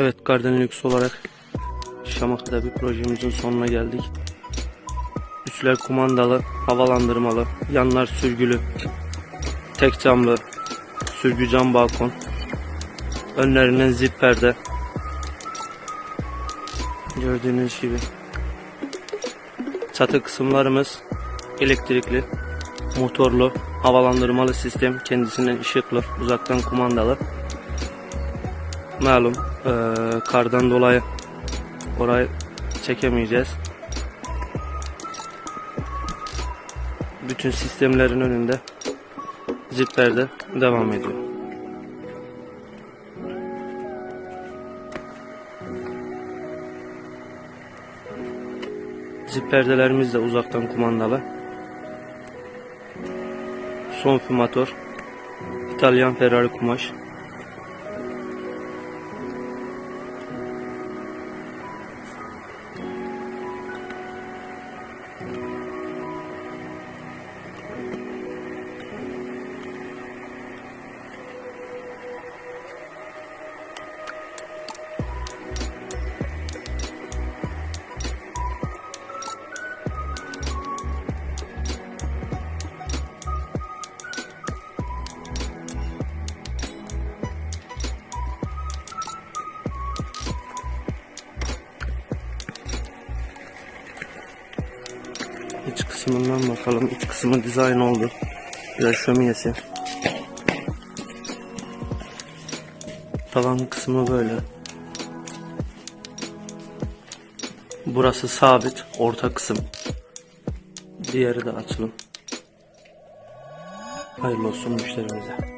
Evet Garden Lux olarak Şamak'ta bir projemizin sonuna geldik. Üstler kumandalı, havalandırmalı, yanlar sürgülü, tek camlı, sürgü cam balkon, önlerinden zip perde. Gördüğünüz gibi. Çatı kısımlarımız elektrikli, motorlu, havalandırmalı sistem, kendisinden ışıklı, uzaktan kumandalı. Malum eee, kardan dolayı orayı çekemeyeceğiz. Bütün sistemlerin önünde ziplerde devam ediyor. Zip perdelerimiz de uzaktan kumandalı. Son fümatör. İtalyan Ferrari kumaş. İç kısmından bakalım. İç kısmı dizayn oldu. Biraz şöminesi. Tavan kısmı böyle. Burası sabit. Orta kısım. Diğeri de açılım. Hayırlı olsun müşterimize.